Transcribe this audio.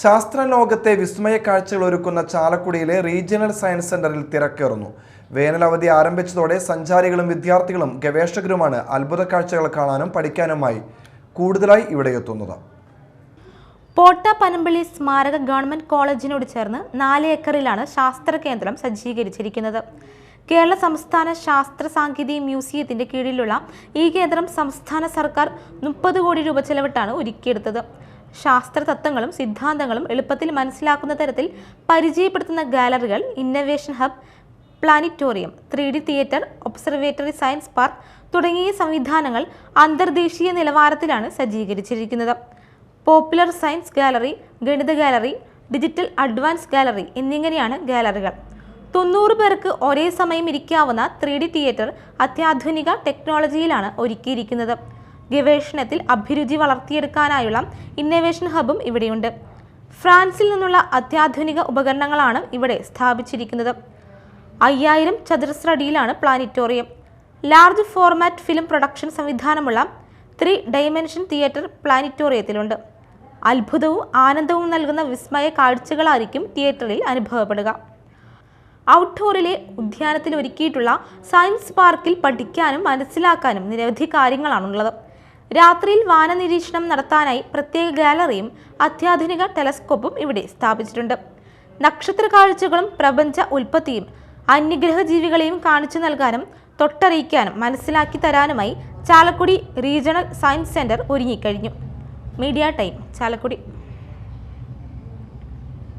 ശാസ്ത്രലോകത്തെ വിസ്മയ കാഴ്ചകൾ ഒരുക്കുന്ന ചാലക്കുടിയിലെ റീജിയണൽ സയൻസ് സെന്ററിൽ തിരക്കേറുന്നു. വേനൽ അവധി ആരംഭിച്ചതോടെ സഞ്ചാരികളും വിദ്യാർത്ഥികളും ഗവേഷകരുമാണ് അത്ഭുത കാഴ്ചകൾ കാണാനും പഠിക്കാനുമായി കൂടുതലായി ഇവിടെ എത്തുന്നത്. പോട്ട പനമ്പള്ളി സ്മാരക ഗവൺമെന്റ് കോളേജിനോട് ചേർന്ന് നാല് ഏക്കറിലാണ് ശാസ്ത്ര കേന്ദ്രം സജ്ജീകരിച്ചിരിക്കുന്നത്. കേരള സംസ്ഥാന ശാസ്ത്ര സാങ്കേതിക മ്യൂസിയത്തിന്റെ കീഴിലുള്ള ഈ കേന്ദ്രം സംസ്ഥാന സർക്കാർ മുപ്പത് കോടി രൂപ ചെലവിട്ടാണ് ഒരുക്കിയെടുത്തത്. ശാസ്ത്ര തത്വങ്ങളും സിദ്ധാന്തങ്ങളും എളുപ്പത്തിൽ മനസ്സിലാക്കുന്ന തരത്തിൽ പരിചയപ്പെടുത്തുന്ന ഗാലറികൾ innovation hub planetarium three D theatre observatory science park തുടങ്ങിയ സംവിധാനങ്ങൾ അന്തർദേശീയ നിലവാരത്തിലാണ് സജ്ജീകരിച്ചിരിക്കുന്നത്. പോപ്പുലർ സയൻസ് ഗാലറി ഗണിത ഗാലറി ഡിജിറ്റൽ അഡ്വാൻസ് ഗാലറി എന്നിങ്ങനെയാണ് ഗാലറികൾ. തൊണ്ണൂറ് പേർക്ക് ഒരേ സമയം ഇരിക്കാവുന്ന ത്രീ ഡി തിയേറ്റർ അത്യാധുനിക ടെക്നോളജിയിലാണ് ഒരുക്കിയിരിക്കുന്നത്. ഗവേഷണത്തിൽ അഭിരുചി വളർത്തിയെടുക്കാനായുള്ള ഇന്നവേഷൻ ഹബും ഇവിടെയുണ്ട്. ഫ്രാൻസിൽ നിന്നുള്ള അത്യാധുനിക ഉപകരണങ്ങളാണ് ഇവിടെ സ്ഥാപിച്ചിരിക്കുന്നത്. അയ്യായിരം ചതുരശ്ര അടിയിലാണ് planetarium. Large format film production സംവിധാനമുള്ള three dimension theatre പ്ലാനിറ്റോറിയത്തിലുണ്ട്. അത്ഭുതവും ആനന്ദവും നൽകുന്ന വിസ്മയ കാഴ്ചകളായിരിക്കും തിയേറ്ററിൽ അനുഭവപ്പെടുക. ഔട്ട്ഡോറിലെ ഉദ്യാനത്തിൽ ഒരുക്കിയിട്ടുള്ള സയൻസ് പാർക്കിൽ പഠിക്കാനും മനസ്സിലാക്കാനും നിരവധി കാര്യങ്ങളാണുള്ളത്. രാത്രിയിൽ വാനനിരീക്ഷണം നടത്താനായി പ്രത്യേക ഗാലറിയും അത്യാധുനിക ടെലസ്കോപ്പും ഇവിടെ സ്ഥാപിച്ചിട്ടുണ്ട്. നക്ഷത്ര കാഴ്ചകളും പ്രപഞ്ച ഉൽപ്പത്തിയും അന്യഗ്രഹ ജീവികളെയും കാണിച്ചു നൽകാനും തൊട്ടറിയിക്കാനും മനസ്സിലാക്കി തരാനുമായി ചാലക്കുടി റീജിയണൽ സയൻസ് സെന്റർ ഒരുങ്ങിക്കഴിഞ്ഞു. Media time Chalakudy.